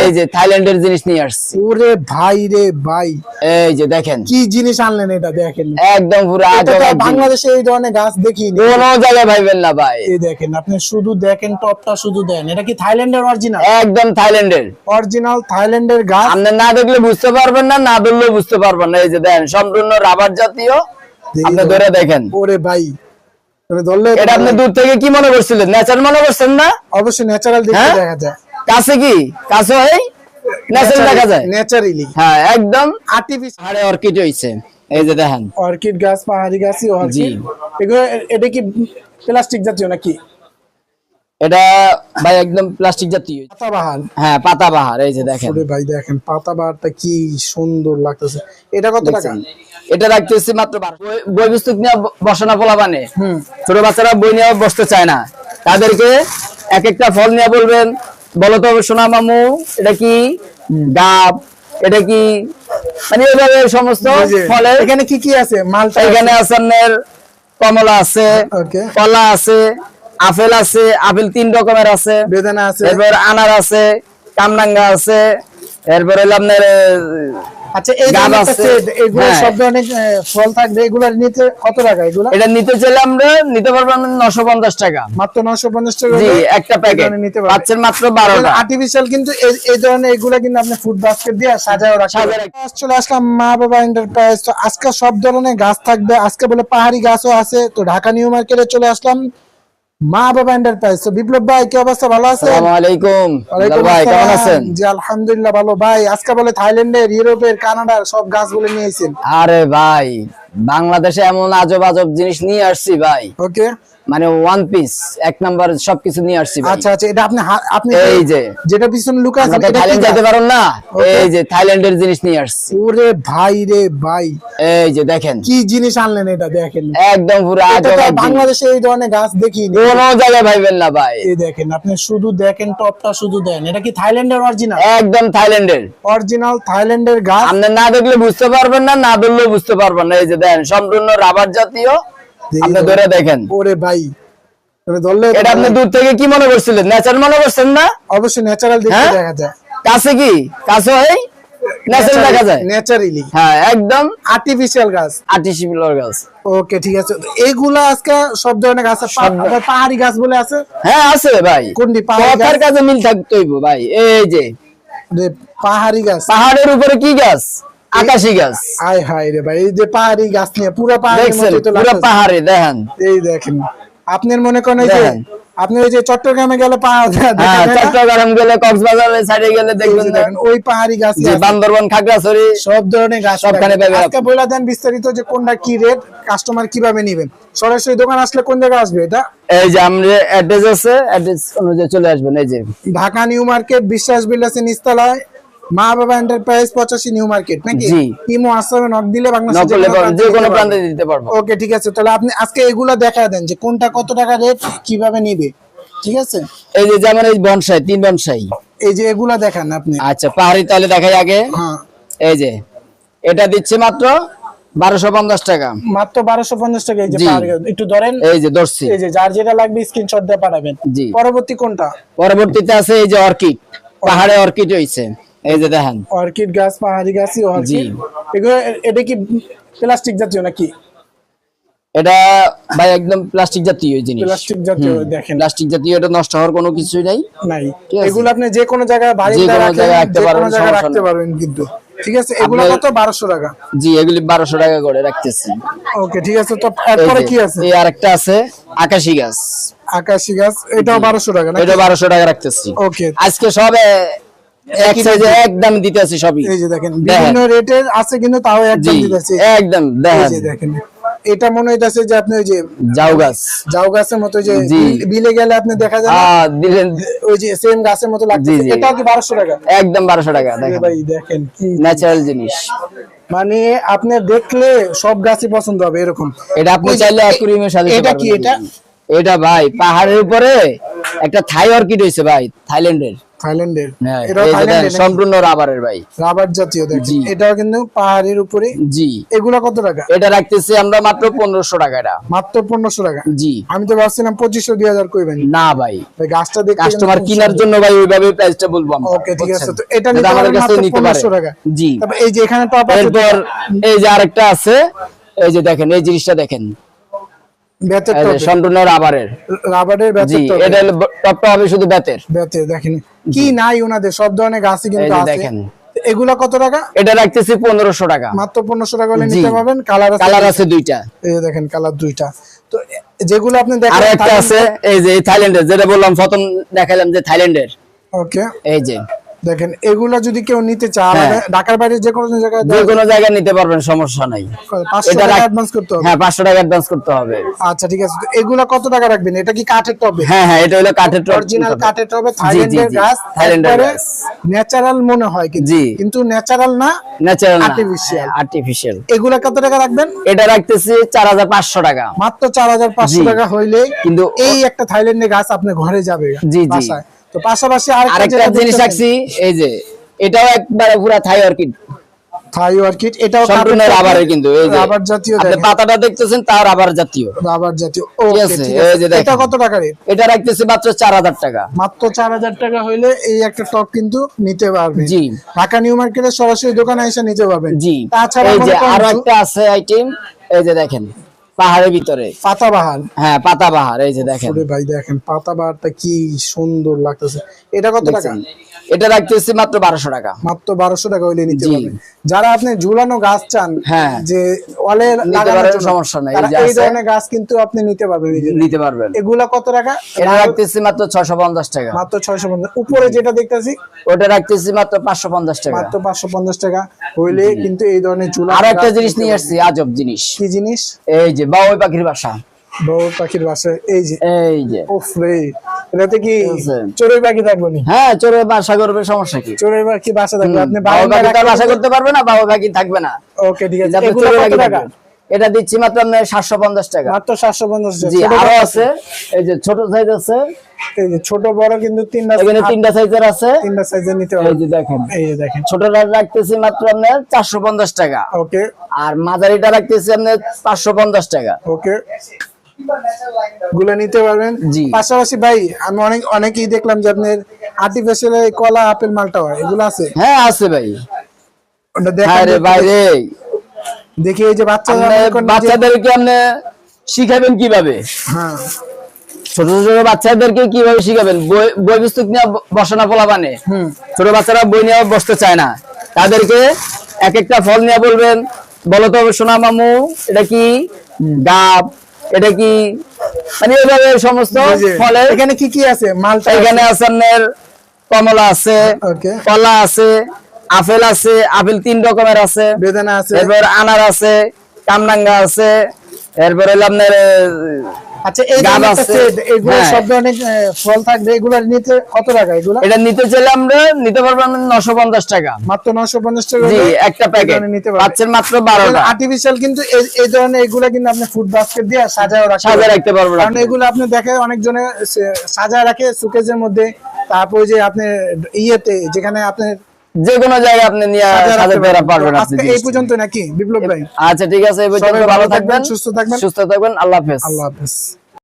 এই যে থাইল্যান্ডের জিনিস নিয়ে আসছি। ওরে ভাই রে ভাই। এই যে দেখেন। কি জিনিস আনলেন এটা দেখেন? একদম পুরো বাংলাদেশে এই ধরনের গাছ দেখিনি। কোনো জায়গায় ভাইবেন না ভাই। এই দেখেন আপনি শুধু দেখেন টপটা শুধু দেন। এটা কি থাইল্যান্ডের অরিজিনাল একদম থাইল্যান্ডের। অরিজিনাল থাইল্যান্ডের গাছ? আপনি না দেখলে বুঝতে পারবেন না না ধরলেও বুঝতে পারবেন না। এই যে দেখেন সম্পূর্ণ রাবার জাতীয়। আপনি ধরে দেখেন। ওরে ভাই ধরলে এটা আপনি দূর থেকে কি মনে করছিলেন? ন্যাচারাল মনে করছেন না? অবশ্যই ন্যাচারাল হ্যাঁ? দেখা যায়। কাছে কি? কাছে ন্যাচারাল দেখা যায়? ন্যাচারালি হ্যাঁ একদম আর্টিফিশিয়াল হাড়ে অর্কিড হইছে। এই যে দেখেন। অর্কিড গাছ পাহাড়ি গাছই। অর্কিড। এগুলো এটা কি প্লাস্টিক জাতীয় নাকি? এটা ভাই একদম প্লাস্টিক জাতীয়। পাতাবাহার। হ্যাঁ পাতা বাহার এই যে দেখেন। ভাই দেখেন পাতাবাহারটা কি সুন্দর লাগতেছে। এটা কত টাকা? এটা রাখতেছি মাত্র বই- পুস্তক নিয়ে ব- বসে না পোলা বানে হুম। ছোট বাচ্চারা বই নিয়ে বসতে চায় না। তাদেরকে এক একটা ফল নিয়ে বলবেন বলো তো সোনা মামু এটা কি ডাব? এটা কি মানে এইভাবে সমস্ত ফলের এখানে কি কি আছে? মালটা এখানে আসানের আপনার কমলা আছে কলা আছে আপেল আছে আপেল তিন রকমের আছে। বেদানা আছে। এরপর আনার আছে কামরাঙ্গা আছে এরপর হলো আপনার আচ্ছা এই। এগুলো হ্যাঁ। সব ধরনের ফল থাকবে এগুলো নিতে কত টাকা এগুলো? এটা নিতে চাইলে আমরা নিতে পারব নশো পঞ্চাশ টাকা। মাত্র নশো পঞ্চাশ টাকা জি একটা প্যাকেট। নিতে পাচ্ছেন মাত্র আর্টিফিশিয়াল কিন্তু এই- ধরনের এগুলা কিন্তু আপনি ফুড বাস্কেট দিয়ে রাখা সাজায় চলে আসলাম মা বাবা এন্টারপ্রাইজ তো আজকে সব ধরনের গাছ থাকবে। আজকে বলে পাহাড়ি গাছও আছে। তো ঢাকা নিউ মার্কেটে চলে আসলাম। মা বাবা এন্টারপ্রাইজ তো বিপ্লব ভাই কি অবস্থা? ভালো আছে আসসালামু আলাইকুম। ভাই কেমন আছেন? জি আলহামদুলিল্লাহ ভালো। ভাই আজকে বলে থাইল্যান্ডের ইউরোপের কানাডার সব গাছগুলো নিয়েছেন আরে ভাই বাংলাদেশে এমন আজব আজব জিনিস নিয়ে আসছি ভাই। ওকে। মানে ওয়ান পিস এক নাম্বার সবকিছু নিয়ে আসছি আচ্ছা আচ্ছা এটা আপনি আপনি এই যে। যেটা পিছনে লুকা আছে তো থাইল্যান্ড যেতে পারেন না? এই যে থাইল্যান্ডের জিনিস নিয়ে আসছি। ওরে ভাই রে ভাই। এই যে দেখেন। কি জিনিস আনলেন এটা দেখেন। একদম পুরো এটা আজব। বাংলাদেশে এই ধরনের গাছ দেখিনি। কোনো জায়গায় ভাইবেন না ভাই। এই দেখেন আপনি শুধু দেখেন টপটা শুধু দেন। এটা কি থাইল্যান্ডের অরিজিনাল একদম থাইল্যান্ডের অরিজিনাল থাইল্যান্ডের গাছ? আপনি না দেখলে বুঝতে পারবেন না না দেখলে বুঝতে পারবেন না। এই যে দেখেন সম্পূর্ণ রাবার জাতীয়। আপনি ধরে দেখেন। ওরে ভাই এটা আপনি দূর থেকে কি মনে করছিলেন? ন্যাচার মনে করছেন না? অবশ্যই ন্যাচারাল দেখতে? দেখা যায়। কাছে কি? কাছে হয়? ন্যাচার দেখা যায়? ন্যাচারালি হ্যাঁ একদম আর্টিফিশিয়াল গাছ। আর্টিফিশিয়াল গাছ। ওকে ঠিক আছে। এইগুলা আজকে সব ধরনের গাছ আছে। পাহাড়ি গাছ বলে আছে। হ্যাঁ আছে ভাই। কোনটি? পাহাড়ি কাছে মিল থাকতে হইব ভাই। এই যে। পাহাড়ি গাছ। পাহাড়ের উপরে কি গাছ? আকাশি গাছ। আয় হায় রে ভাই এই যে পাহাড়ি গাছ নিয়ে পুরো পাহাড়ি পুরো পাহাড়ে দেখেন। এই দেখেন আপনার মনে করেন যে আপনি ওই যে চট্টগ্রামে গেলে হ্যাঁ? চট্টগ্রাম গেলে কক্সবাজারের সাইডে গেলে দেখবেন ওই পাহাড়ি গাছ বান্দরবান খাগড়াছড়ি সব ধরনের গাছ সবখানে পাবেন আজকে বলে দেন বিস্তারিত যে কোনটা কি রেট কাস্টমার কীভাবে নেবেন। সরাসরি দোকান আসলে কোন জায়গায় আসবে এটা? এই যে আমরা অ্যাড্রেস আছে অ্যাড্রেস অনুযায়ী চলে আসবেন এই যে। ঢাকা নিউ মার্কেট বিশ্বাস বিলাসী নিস্তালায়। Ma Baba enterprise new market নাকি? ইমো আসামে নক দিলে বাংলাদেশের যে কোনো প্রান্তে দিতে পারব। ওকে ঠিক আছে তাহলে আপনি আজকে এগুলা দেখা দেন যে কোনটা কত টাকা রেট কীভাবে নিবে ঠিক আছে? এই যে যেমন এই বনসাই তিন বনসাই এই যে এগুলা দেখান আপনি। আচ্ছা পাহাড়ি তাহলে দেখাই আগে। হ্যাঁ। এই যে এটা দিচ্ছে মাত্র বারোশো পঞ্চাশ টাকা। মাত্র বারোশো পঞ্চাশ টাকা এই যে। একটু ধরেন। এই যে ধরছি। এই যে যার যেটা লাগবে স্ক্রিনশট দিয়ে পাঠাবেন। জি। পরবর্তী কোনটা? পরবর্তীতে আছে এই যে অর্কিড। পাহাড়ে অর্কিড হইছে। এই যে দেখেন। অর্কিড গাছ পাহাড়ি গাছই অর্কিড। এগুলো এটা কি প্লাস্টিক জাতীয় নাকি? এটা ভাই একদম প্লাস্টিক জাতীয় জিনিস। প্লাস্টিক জাতীয় দেখেন। প্লাস্টিক জাতীয় এটা নষ্ট হওয়ার কোনো কিছুই নাই। নাই। এগুলো আপনি যে কোনো জায়গায় বাড়ি যে কোনো রাখেন জায়গায় রাখতে যে জায়গায় রাখতে পারবেন কিন্তু। ঠিক আছে এগুলো কত? বারোশো টাকা। জি এগুলি বারোশো টাকা করে রাখতেছি। ওকে ঠিক আছে তো এরপরে কি আছে? এই আরেকটা আছে আকাশি গাছ। আকাশি গাছ এটাও বারোশো টাকা না এটা বারোশো টাকা রাখতেছি। ওকে। আজকে সব এক সাইজে একদম দিতেছি সবই। এই যে দেখেন দেখেন। বিভিন্ন রেটের আছে কিন্তু তাও একদম একদম দেখেন। এটা মনে হইতাছে যে আপনি ওই যে যাও গাছ। জাউ গাছের মতো যে বিলে গেলে আপনি দেখা যায় না, ওই যে সেম গাছের মতো লাগছে জি, জি। কি বারোশো টাকা? একদম বারোশো টাকা দেখেন। ভাই দেখেন কি ন্যাচারাল জিনিস। মানে আপনি দেখলে সব গাছই পছন্দ হবে এরকম। এটা আপনি চাইলে অ্যাকুরিয়ামে সাজাতে এটা কি এটা? এটা ভাই পাহাড়ের উপরে একটা থাই অর্কিড হইছে ভাই থাইল্যান্ডের। থাইল্যান্ডের। হ্যাঁ, দেখেন, থাইল্যান্ডের সম্পূর্ণ রাবারের ভাই। রাবার জাতীয় দেখেন। জি। কিন্তু পাহাড়ের উপরে। জি। এগুলা কত টাকা? এটা রাখতেছি আমরা মাত্র পনেরোশো টাকা এটা। মাত্র পনেরোশো টাকা? জি। আমি তো ভাবছিলাম পঁচিশশো দুই হাজার কইবেন। না ভাই। ভাই গাছটা দেখতে কাস্টমার কেনার জন্য ভাই ওইভাবে প্রাইসটা বলব আমরা ওকে ঠিক আছে। তো এটা নিতে আমাদের কাছে নিতে পারে। 1500 টাকা। জি। তারপর এই যে এখানে টপ আছে। এই যে আরেকটা আছে এই যে দেখেন এই জিনিসটা দেখেন। সম্পূর্ণ রাবারের। রাবারের জি বেতের টপ এটা টপটা হবে শুধু বেতের। বেতের দেখেন। কি নাই ওনাদের সব ধরনের গাছই কিন্তু আছে। দেখেন। এগুলা কত টাকা? এটা রাখতেছি পনেরোশো টাকা। মাত্র পনেরোশো টাকা হলে জি। নিতে পারবেন। কালার কালার আছে দুইটা। এই দেখেন কালার দুইটা। তো যেগুলো আপনি আরও দেখেন একটা আছে এই যে থাইল্যান্ডের যেটা বললাম প্রথম দেখালাম যে থাইল্যান্ডের ওকে এই যে। দেখেন এগুলা যদি কেউ নিতে চায় হ্যাঁ। ঢাকার বাইরে যে কোনো জায়গায় যে কোনো জায়গায় নিতে পারবেন সমস্যা নাই। পাঁচশো এটা টাকা অ্যাডভান্স করতে হবে। হ্যাঁ পাঁচশো টাকা অ্যাডভান্স করতে হবে। আচ্ছা ঠিক আছে। তো এগুলা কত টাকা রাখবেন? এটা কি কাঠের টবে? হ্যাঁ হ্যাঁ এটা হলো কাঠের টপ অরিজিনাল কাঠের টবে থাইল্যান্ডের। গাছ। থাইল্যান্ডের ন্যাচারাল মনে হয় কিন্তু। জি। কিন্তু ন্যাচারাল না ন্যাচারাল Artificial। আর্টিফিশিয়াল এগুলা কত টাকা রাখবেন? এটা রাখতেছি চার হাজার পাঁচশো টাকা। মাত্র চার হাজার পাঁচশো জি। টাকা হইলে কিন্তু এই একটা থাইল্যান্ডের গাছ আপনার ঘরে যাবে জি, জি। তো পাশাপাশি আরেকটা জিনিস রাখছি এই যে এটাও একবারে পুরা থাই অর্কিড থাই অর্কিড এটাও সম্পূর্ণ রাবারের কিন্তু এই যে রাবার জাতীয় আপনি পাতাটা দেখতেছেন তাও রাবার জাতীয়। রাবার জাতীয় ওকে ঠিক আছে। এটা কত টাকা রেট এটা রাখতেছি মাত্র চার হাজার টাকা। মাত্র চার হাজার টাকা হইলে এই একটা টপ কিন্তু নিতে পারবেন। জি। ঢাকা নিউ মার্কেটে সরাসরি দোকানে এসে নিতে পারবেন। জি। তাছাড়া এই যে আরও একটা আছে আইটেম এই যে দেখেন। পাহাড়ের ভিতরে। পাতাবাহার? হ্যাঁ পাতা বাহার এই যে দেখেন। ভাই দেখেন পাতাবাহারটা কি সুন্দর লাগতেছে। এটা কত টাকা? এটা রাখতেছি মাত্র বারোশো টাকা। মাত্র বারোশো টাকা হইলে নিতে পারবেন। যারা আপনি ঝুলানো গাছ চান হ্যাঁ। যে ওয়ালে লাগানোর সমস্যা নাই, এই। ধরনের গাছ কিন্তু আপনি নিতে পারবেন। নিতে পারবেন। এগুলা কত টাকা? এটা রাখতেছি মাত্র ছশো পঞ্চাশ টাকা। মাত্র ছয়শো পঞ্চাশ। উপরে যেটা দেখতেছি ওটা রাখতেছি মাত্র পাঁচশো পঞ্চাশ টাকা। মাত্র পাঁচশো পঞ্চাশ টাকা হইলে কিন্তু এই ধরনের ঝুলা আরও একটা জিনিস নিয়ে আসছি আজব জিনিস। কি জিনিস? এই যে বাবুই পাখির বাসা। বাবুই পাখির বাসা এই যে। এই যে। ওফ রে এটাতে কি চোরের পাখি থাকবে না? হ্যাঁ চোরের বাসা করবে সমস্যা কি? চোরের পাখি বাসা থাকবে আপনি বাবুই পাখি বাসা করতে পারবে না বাবা পাখি থাকবে না। ওকে ঠিক আছে। এগুলো কত পাখি টাকা। এটা দিচ্ছি মাত্র আপনার সাতশো পঞ্চাশ টাকা। মাত্র সাতশো পঞ্চাশ আরও আছে। এই যে ছোট সাইজ আছে। এই যে ছোট বড় কিন্তু তিনটা এখানে তিনটা সাইজের আছে। তিনটা সাইজের নিতে এই যে দেখেন। এই যে দেখেন। ছোটটা রাখতেছি মাত্র আপনার চারশো পঞ্চাশ টাকা। ওকে। আর মাঝারিটা রাখতেছি আপনার পাঁচশো পঞ্চাশ টাকা। ওকে। গুলো নিতে পারবেন? পাশাপাশি ভাই আমি অনেক অনেকেই দেখলাম যে আপনার আর্টিফিশিয়াল কলা আপেল মালটা হয়। এগুলো আছে? হ্যাঁ আছে ভাই। ওটা হ্যাঁ দেখেন ভাই রে। দেখি এই যে বাচ্চা বাচ্চাদেরকে আপনি শিখাবেন কীভাবে? হ্যাঁ। ছোট ছোট বাচ্চাদেরকে কীভাবে শিখাবেন? বই বই পুস্তক নিয়ে ব- পোলা বানে ছোট বাচ্চারা বই নিয়ে বসতে চায় না। তাদেরকে এক একটা ফল নিয়ে বলবেন বলো তো সোনা মামু এটা কি ডাব? এটা কি? মানে এইভাবে সমস্ত জি। এখানে কি কি আছে? মালটা এখানে আছে। আপনার কমলা আছে কলা আছে আপেল আছে আপেল তিন রকমের আছে। বেদানা আছে। এরপর আনার আছে কামরাঙ্গা আছে এরপর হলো আপনার আচ্ছা এই এগুলো হ্যাঁ। সব ধরনের ফল থাকবে এগুলো নিতে কত টাকা এগুলো? এটা নিতে চাইলে আমরা নিতে পারব টাকা। মাত্র নশো পঞ্চাশ টাকা জি একটা প্যাকেট নিতে পারবেন পাচ্ছেন মাত্র আর্টিফিশিয়াল কিন্তু এই- এই ধরনের এগুলো কিন্তু আপনি ফুড বাস্কেট দিয়ে সাজায় রাখতে সাজা রাখতে কারণ এগুলো আপনি দেখে অনেকজনে সাজায় রাখে সুকেজের মধ্যে। তারপরে যে আপনি ইয়েতে যেখানে আপনি যে কোনো জায়গায় আপনি নিয়ে সাজাতে পারবেন। পারবেন আপনি এই পর্যন্ত নাকি? বিপ্লব ভাই। আচ্ছা ঠিক আছে এই পর্যন্ত ভালো থাকবেন সুস্থ থাকবেন। সুস্থ থাকবেন আল্লাহ হাফেজ। আল্লাহ হাফেজ।